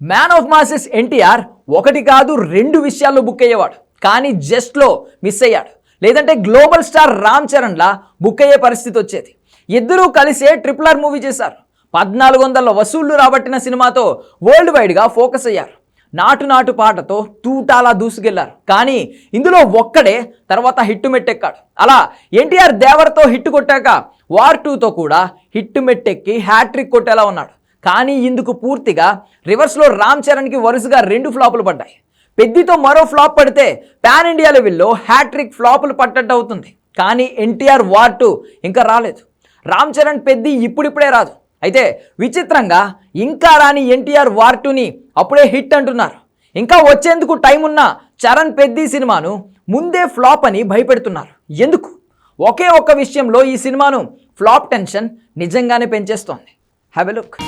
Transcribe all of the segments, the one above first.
Man of masses NTR ఒకటి కాదు రెండు విషయాల్లో బుక్ అయ్యేవాడు. కానీ జస్ట్లో మిస్ అయ్యాడు. లేదంటే గ్లోబల్ స్టార్ రామ్ చరణ్లా బుక్ అయ్యే పరిస్థితి వచ్చేది. ఇద్దరూ కలిసే ట్రిపుల్ ఆర్ మూవీ చేశారు. పద్నాలుగు వందల వసూళ్ళు రాబట్టిన సినిమాతో వరల్డ్ వైడ్గా ఫోకస్ అయ్యారు. నాటు నాటు పాటతో తూటాలా దూసుకెళ్ళారు. కానీ ఇందులో ఒక్కడే తర్వాత హిట్టు మెట్టెక్కాడు. అలా ఎన్టీఆర్ దేవరతో హిట్ కొట్టాక వార్ టూతో కూడా హిట్టు మెట్టెక్కి హ్యాట్రిక్ కొట్టేలా ఉన్నాడు. కానీ ఇందుకు పూర్తిగా రివర్స్లో రామ్ చరణ్కి వరుసగా రెండు ఫ్లాపులు పడ్డాయి. పెద్దితో మరో ఫ్లాప్ పడితే పాన్ ఇండియా లెవెల్లో హ్యాట్రిక్ ఫ్లాపులు పట్టట్టు అవుతుంది. కానీ ఎన్టీఆర్ వార్ టూ ఇంకా రాలేదు. రామ్ చరణ్ పెద్ది ఇప్పుడిప్పుడే రాదు. అయితే విచిత్రంగా ఇంకా రాని ఎన్టీఆర్ వార్ టూని అప్పుడే హిట్ అంటున్నారు. ఇంకా వచ్చేందుకు టైం ఉన్న చరణ్ పెద్ది సినిమాను ముందే ఫ్లాప్ అని భయపెడుతున్నారు. ఎందుకు? ఒకే ఒక్క విషయంలో ఈ సినిమాను ఫ్లాప్ టెన్షన్ నిజంగానే పెంచేస్తోంది. Have a look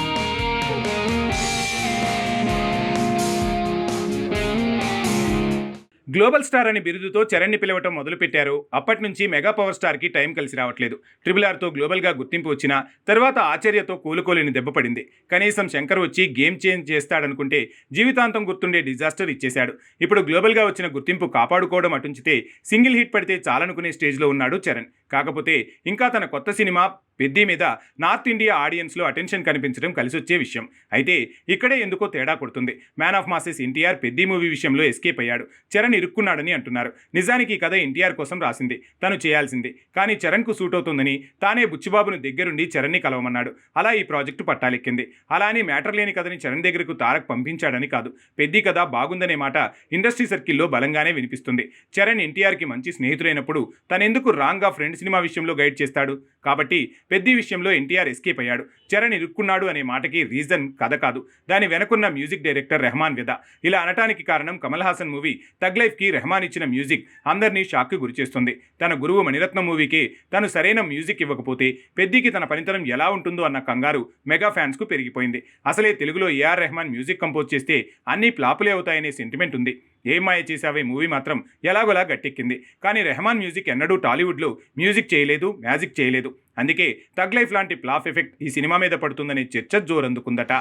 global star అనే బిరుదుతో చరణ్ని పిలవటం మొదలుపెట్టారు. అప్పటి నుంచి మెగా పవర్ స్టార్కి టైం కలిసి రావట్లేదు. ట్రిపుల్ ఆర్తో గ్లోబల్గా గుర్తింపు వచ్చిన తర్వాత ఆశ్చర్యతో కూలుకోలేని దెబ్బపడింది కనీసం శంకర్ వచ్చి గేమ్ చేంజ్ చేస్తాడనుకుంటే జీవితాంతం గుర్తుండే డిజాస్టర్ ఇచ్చేశాడు. ఇప్పుడు గ్లోబల్గా వచ్చిన గుర్తింపు కాపాడుకోవడం అటుంచితే సింగిల్ హిట్ పడితే చాలనుకునే స్టేజ్లో ఉన్నాడు చరణ్. కాకపోతే ఇంకా తన కొత్త సినిమా పెద్ది మీద నార్త్ ఇండియా ఆడియన్స్లో అటెన్షన్ కనిపించడం కలిసొచ్చే విషయం. అయితే ఇక్కడే ఎందుకో తేడా కొడుతుంది. Man of masses NTR Peddi movie విషయంలో ఎస్కేప్ అయ్యాడు. చరణ్ ఇరుక్కున్నాడని అంటున్నారు. నిజానికి ఈ కథ ఎన్టీఆర్ కోసం రాసింది. తను చేయాల్సింది. కానీ చరణ్కు సూట్ అవుతుందని తానే బుచ్చిబాబును దగ్గరుండి చరణ్ని కలవమన్నాడు. అలా ఈ ప్రాజెక్టు పట్టాలెక్కింది. అలా అని మ్యాటర్ లేని కథని చరణ్ దగ్గరకు తారక్ పంపించాడని కాదు. పెద్ది కథ బాగుందనే మాట ఇండస్ట్రీ సర్కిల్లో బలంగానే వినిపిస్తుంది. చరణ్ ఎన్టీఆర్కి మంచి స్నేహితులైనప్పుడు తనెందుకు రాంగ్గా ఫ్రెండ్ సినిమా విషయంలో గైడ్ చేస్తాడు? కాబట్టి పెద్ది విషయంలో ఎన్టీఆర్ ఎస్కేప్ అయ్యాడు. చరణ్ ఇరుక్కున్నాడు అనే మాటకి రీజన్ కథ కాదు. దాని వెనకున్న మ్యూజిక్ డైరెక్టర్ రెహమాన్ విద ఇలా అనటానికి కారణం కమల్ హాసన్ మూవీ తగ్ లైఫ్కి రెహమాన్ ఇచ్చిన మ్యూజిక్ అందరినీ షాక్కి గురిచేస్తుంది. తన గురువు మణిరత్నం మూవీకి తను సరైన మ్యూజిక్ ఇవ్వకపోతే పెద్దికి తన పనితనం ఎలా ఉంటుందో అన్న కంగారు మెగా ఫ్యాన్స్కు పెరిగిపోయింది. అసలే తెలుగులో ఏఆర్ రెహమాన్ మ్యూజిక్ కంపోజ్ చేస్తే అన్ని ఫ్లాపులే అవుతాయనే సెంటిమెంట్ ఉంది. ఏం మాయ చేసావే మూవీ మాత్రం ఎలాగోలా గట్టెక్కింది. కానీ రెహమాన్ మ్యూజిక్ ఎన్నడూ టాలీవుడ్లో మ్యూజిక్ చేయలేదు మ్యాజిక్ చేయలేదు. అందుకే తగ్ లైఫ్ లాంటి ప్లాఫ్ ఎఫెక్ట్ ఈ సినిమా మీద పడుతుందనే చర్చ జోరందుకుందట.